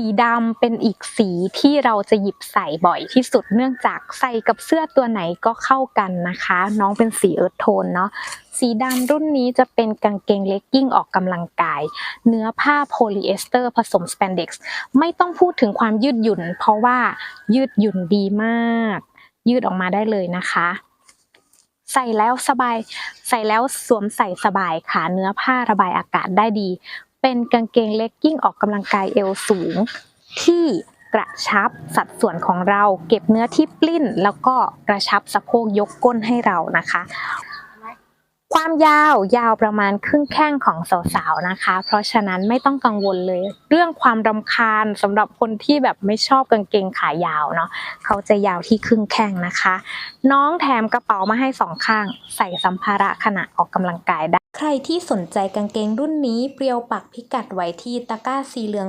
สีดำเป็นอีกสีที่เราจะหยิบใส่บ่อยที่สุดเนื่องจากใส่กับเสื้อตัวไหนก็เข้ากันนะคะ น้องเป็นสีเอิร์ธโทนเนาะสีดำรุ่นนี้จะเป็นกางเกงเลกกิ้งออกกำลังกาย เนื้อผ้าโพลีเอสเตอร์ผสมสเปนเด็กซ์ไม่ต้องพูดถึงความยืดหยุ่น เพราะว่ายืดหยุ่นดีมาก ยืดออกมาได้เลยนะคะ ใส่แล้วสบาย ใส่แล้วสวมใส่สบายค่ะเนื้อผ้าระบายอากาศได้ดี เป็นกางเกงเลกกิ้งออกกำลังกายเอวสูง ที่กระชับสัดส่วนของเรา เก็บเนื้อที่ปลิ้น แล้วก็กระชับสะโพกยกก้นให้เรานะคะ ความยาวยาวประมาณครึ่งแข้งของสาวๆนะคะ เพราะฉะนั้นไม่ต้องกังวลเลย เรื่องความรำคาญสำหรับคนที่แบบไม่ชอบกางเกงขายาวเนาะเขาจะยาวที่ครึ่งแข้งนะคะ น้องแถมกระเป๋ามาให้สองข้าง ใส่สัมภาระขณะออกกำลังกายได้ ใครที่สนใจกางเกงรุ่นนี้เปรียวปักพิกัดไว้ที่ตะกร้าสีเหลือง